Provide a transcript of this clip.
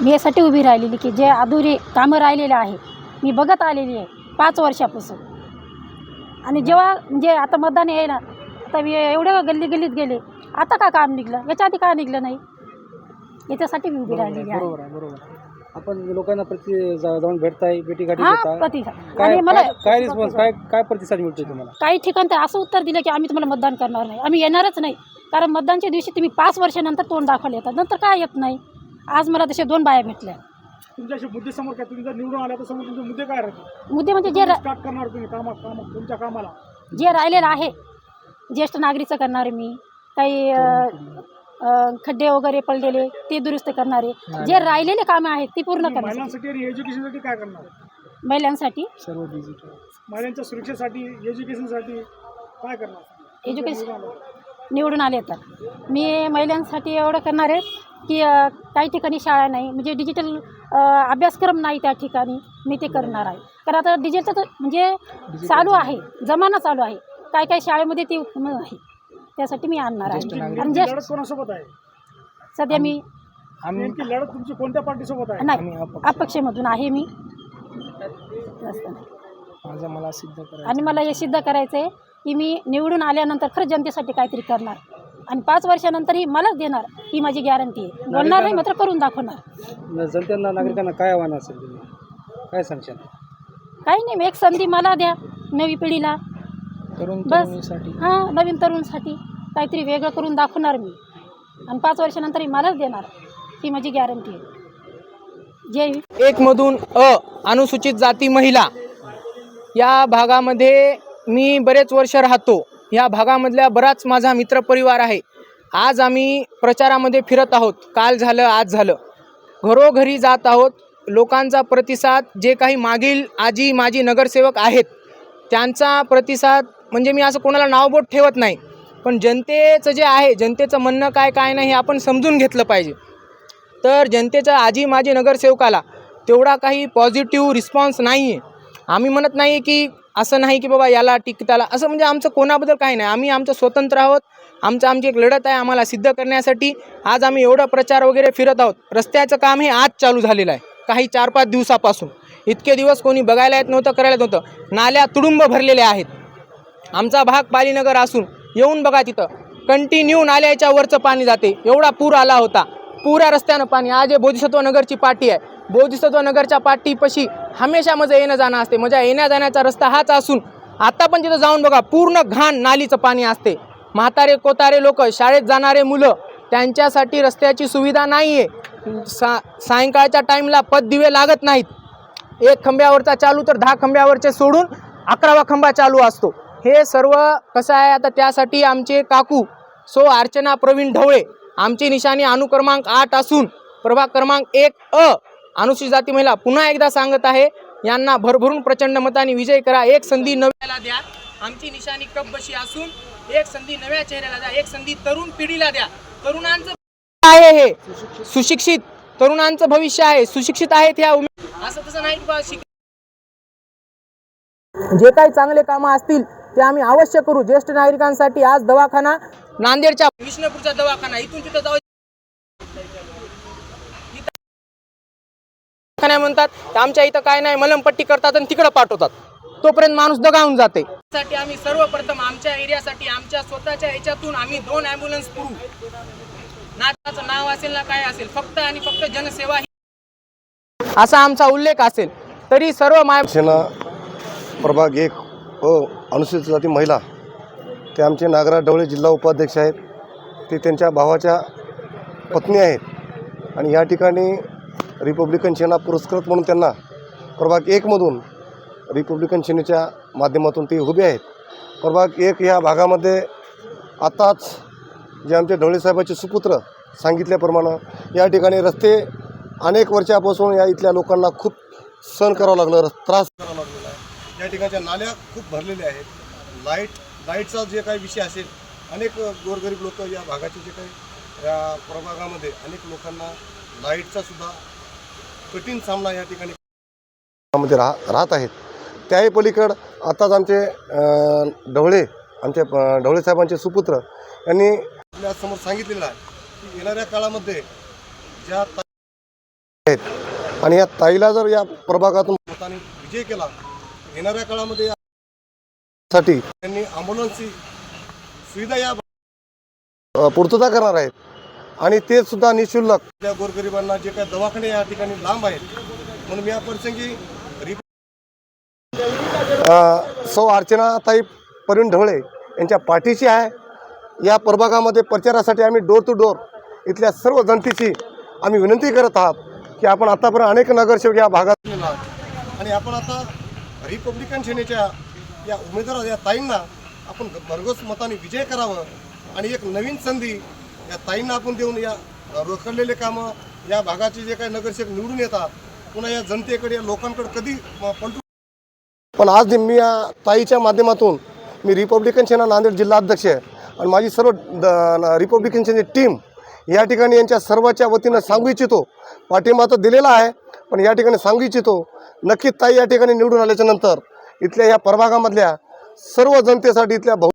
मी यासाठी उभी राहिलेली की जे अधुरे कामं राहिलेले आहे मी बघत आलेली आहे पाच वर्षापासून. आणि जेव्हा म्हणजे आता मतदान यायला आता मी एवढं गल्ली गल्लीत गेले आता का काम निघलं? याच्या आधी का निघलं नाही? याच्यासाठी मी उभी राहिलेली आहे. बरोबर आहे बरोबर आहे. आपण लोकांना प्रति जा- जाऊन भेटताय भेटी गाठी हा प्रतिसाद काय आणि मला काय- काय रिस्पॉन्स काय काय प्रतिसाद मिळतोय तुम्हाला? काही ठिकाण तर असं उत्तर दिलं की आम्ही तुम्हाला मतदान करणार नाही. आम्ही येणारच नाही. कारण मतदानच्या दिवशी तुम्ही पाच वर्षानंतर तोंड दाखवायला येतात. नंतर काय येत नाही? आज मला तसे दोन बाया भेटल्या. तुमच्याशी मुद्दे समोर काय? तुम्ही जर निवडून आल्या तर समोर तुमचे मुद्दे काय राहतील? मुद्दे म्हणजे जे रा- स्टार्ट करणार तुम्ही कामा कामा तुमच्या कामाला. जे राहिलेलं आहे ज्येष्ठ नागरिकचं करणारे मी काही अ, अ, खड्डे वगैरे पडलेले ते दुरुस्त करणारे जे राहिलेले कामं आहेत ती पूर्ण महिलांसाठी आणि एज्युकेशनसाठी काय करणार? महिलांसाठी. सर्व डिजिटल महिलांच्या सुरक्षेसाठी एज्युकेशनसाठी काय करणार? एज्युकेशन निवडून आले तर मी महिलांसाठी एवढं करणार आहे की काही ठिकाणी शाळा नाही. म्हणजे डिजिटल अभ्यासक्रम नाही त्या ठिकाणी. मी ते करणार आहे. कारण आता डिजिटल म्हणजे चालू आहे. जमाना चालू आहे. काय काय शाळेमध्ये ते आहे. त्यासाठी मी आणणार आहे. आणि जे कोणासोबत आहे? सध्या मी आम्ही नेमकी लढत तुमची कोणत्या पार्टीसोबत आहे? नाही. अपक्षमधून आहे मी. जास्त नाही. माझं मला सिद्ध करायचं आणि मला हे सिद्ध करायचं आहे की मी निवडून आल्यानंतर खरंच जनतेसाठी काहीतरी करणार. आणि पाच वर्षानंतर ही मलाच देणार. ही माझी गॅरंटी आहे. बोलणार नाही मात्र करून दाखवणार. न- जनतेला नागरिकांना काय आव्हान असेल तुम्ही काय सांगशाल? काही नाही एक संधी मला द्या नवी पिढीला. तरुण बस. तरुणीसाठी. हां नवीन तरुणसाठी. काहीतरी वेगळं करून दाखवणार मी. आणि पाच वर्षानंतर ही मलाच देणार. ही माझी गॅरंटी आहे. जय हिंद. एक मधून अ अनुसूचित जाती महिला. या भागामध्ये मी बरेच वर्ष राहतो. या भागामधल्या बराच माझा मित्रपरिवार आहे. आज आम्ही प्रचारामध्ये फिरत आहोत. काल झालं आज झालं. घरोघरी जात आहोत. लोकांचा प्रतिसाद जे काही मागील आजी माजी नगरसेवक आहेत त्यांचा प्रतिसाद म्हणजे मी असं कोणाला नावबोट ठेवत नाही. पण जनतेचं जे आहे जनतेचं म्हणणं काय काय नाही हे आपण समजून घेतलं पाहिजे. तर जनतेचा आजी माजी नगरसेवकाला तेवढा काही पॉझिटिव्ह रिस्पॉन्स नाही आहे आम्ही म्हणत नाही की असं नाही की बाबा याला टिकताला. असं म्हणजे आमचं कोणाबद्दल काही नाही. आम्ही आमचं स्वतंत्र आहोत. आमचं आमची एक लढत आहे आम्हाला सिद्ध करण्यासाठी. आज आम्ही एवढा प्रचार वगैरे फिरत आहोत. रस्त्याचं काम हे आज चालू झालेलं आहे. काही चार पाच दिवसापासून. इतके दिवस कोणी बघायला येत नव्हतं करायला येत नव्हतं. नाल्या तुडुंब भरलेल्या आहेत. आमचा भाग पालीनगर असून येऊन बघा तिथं. कंटिन्यू नाल्याच्या वरचं पाणी जाते. एवढा पूर आला होता. पुऱ्या रस्त्यानं पाणी. आज हे बोधिसत्व नगरची पाटी आहे. बोधिसत्व नगरच्या पाठीपशी हमेशा माझं येणं जाणं असते. माझ्या येण्या जाण्याचा रस्ता हाच असून आता पण तिथं जाऊन बघा पूर्ण घाण नालीचं पाणी असते. म्हातारे कोतारे लोक शाळेत जाणारे मुलं त्यांच्यासाठी रस्त्याची सुविधा नाही आहे सा सायंकाळच्या टाईमला पद दिवे लागत नाहीत. एक खंब्यावरचा चालू तर दहा खंब्यावरचे सोडून अकरावा खंबा चालू असतो. हे सर्व कसं आहे आता त्यासाठी आमचे काकू सो अर्चना प्रवीण ढवळे आमची निशाणी अनुक्रमांक आठ असून प्रभाग क्रमांक एक अ अनुसूचित जाती महिला पुन्हा एकदा सांगत आहे यांना भरभरून प्रचंड मताने विजय करा. एक संधी नव्याला द्या. आमची निशाणी कपबशी असून एक संधी नव्या चेहऱ्याला द्या. एक संधी तरुण पिढीला द्या. तरुणांचं आहे हे. सुशिक्षित तरुणांचं भविष्य आहे. सुशिक्षित आहेत ह्या उमेद. असं तसं नाही बा शिक जे काही चांगले कामं असतील ते आम्ही अवश्य करू. ज्येष्ठ नागरिकांसाठी आज दवाखाना नांदेडच्या विष्णुपूरचा दवाखाना इथून तिथं जाऊ दवाखाना म्हणतात तर आमच्या इथं काय नाही मलमपट्टी करतात आणि तिकडं पाठवतात. तोपर्यंत माणूस दगावून जाते. साठी आम्ही सर्वप्रथम आमच्या एरियासाठी आमच्या स्वतःच्या ह्याच्यातून आम्ही दोन ॲम्ब्युलन्स पुरू नाचाचं नाव असेल ना काय असेल फक्त आणि फक्त जनसेवा ही. असा आमचा उल्लेख असेल. तरी सर्व माय सेना प्रभाग एक व अनुसूचित जाती महिला ते आमचे नागराज ढवळे जिल्हा उपाध्यक्ष आहेत. ते त्यांच्या भावाच्या पत्नी आहेत. आणि या ठिकाणी रिपब्लिकन सेना पुरस्कृत म्हणून त्यांना प्रभाग एकमधून रिपब्लिकन सेनेच्या माध्यमातून ते उभे आहेत. प्रभाग एक या भागामध्ये आताच जे आमचे ढवळेसाहेबाचे सुपुत्र सांगितल्याप्रमाणे या ठिकाणी रस्ते अनेक वर्षापासून या इथल्या लोकांना खूप सहन करावं लागलं त्रास करावा लागलेला आहे. या ठिकाणच्या नाल्या खूप भरलेल्या आहेत. लाइट लाईटचा जे काही विषय असेल अनेक गोरगरीब लोक या भागाचे जे काही या प्रभागामध्ये अनेक लोकांना लाईटचा सुद्धा कठीण सामना या ठिकाणी मध्ये राह राहत आहेत. त्याही पलीकड आताच आमचे ढवळे आमचे ढवळे साहेबांचे सुपुत्र यांनी आपल्यासमोर सांगितलेलं आहे की येणाऱ्या काळामध्ये ज्या आहेत. आणि या ताईला जर या प्रभागातून मताने विजय केला येणाऱ्या काळामध्ये साठी त्यांनी ॲम्ब्युलन्सची सुविधा या पूर्तता करणार आहेत. आणि ते सुद्धा निशुल्क त्या गोरगरिबांना जे काही दवाखाने या ठिकाणी लांब आहेत म्हणून मी या प्रसंगी सौ अर्चनाताई प्रवीण ढवळे यांच्या पाठीशी आहे या प्रभागामध्ये प्रचारासाठी आम्ही डोर टू डोर इथल्या सर्व जनतेची आम्ही विनंती करत आहात की आपण आतापर्यंत अनेक नगरसेवक या भागात. आणि आपण आता रिपब्लिकन सेनेच्या या उमेदवार या ताईंना आपण भरघोस मताने विजय करावं आणि एक नवीन संधी या ताईंना आपण देऊन या रोखडलेले कामं या भागाचे जे काही नगरसेवक निवडून येतात पुन्हा या जनतेकडे या लोकांकडे कधी पलटू पण आज मी या ताईच्या माध्यमातून मी रिपब्लिकन सेना नांदेड जिल्हा अध्यक्ष आहे आणि माझी सर्व द- रिपब्लिकन सेनेची टीम या ठिकाणी यांच्या सर्वाच्या वतीनं सांगू इच्छितो. पाठिंबा तर दिलेला आहे पण या ठिकाणी सांगू इच्छितो. नक्कीच ताई या ठिकाणी निवडून आल्याच्यानंतर इथल्या या प्रभागामधल्या सर्व जनतेसाठी इथल्या